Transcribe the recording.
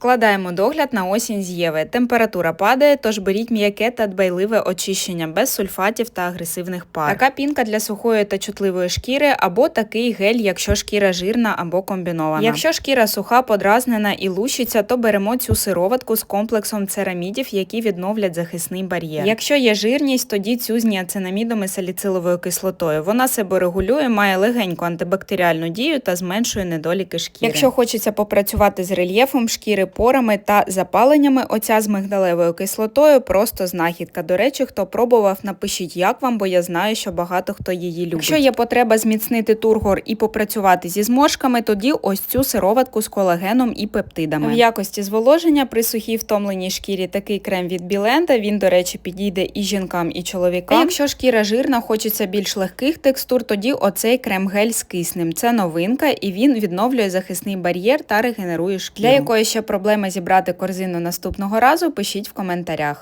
Складаємо догляд на осінь з Єви. Температура падає, тож беріть м'яке та дбайливе очищення без сульфатів та агресивних пар. Така пінка для сухої та чутливої шкіри, або такий гель, якщо шкіра жирна або комбінована. Якщо шкіра суха, подразнена і лущиться, то беремо цю сироватку з комплексом церамідів, які відновлять захисний бар'єр. Якщо є жирність, тоді цю з ніацинамідом і саліциловою кислотою. Вона себе регулює, має легеньку антибактеріальну дію та зменшує недоліки шкіри. Якщо хочеться попрацювати з рельєфом шкіри, порами та запаленнями, оця з мигдалевою кислотою просто знахідка. До речі, хто пробував, напишіть, як вам, бо я знаю, що багато хто її любить. Якщо є потреба зміцнити тургор і попрацювати зі зморшками, тоді ось цю сироватку з колагеном і пептидами. В якості зволоження при сухій втомленій шкірі такий крем від Біленда. Він, до речі, підійде і жінкам, і чоловікам. А якщо шкіра жирна, хочеться більш легких текстур, тоді оцей крем-гель з киснем. Це новинка, і він відновлює захисний бар'єр та регенерує шкіру. Для якої ще проблеми зібрати корзину наступного разу, пишіть в коментарях.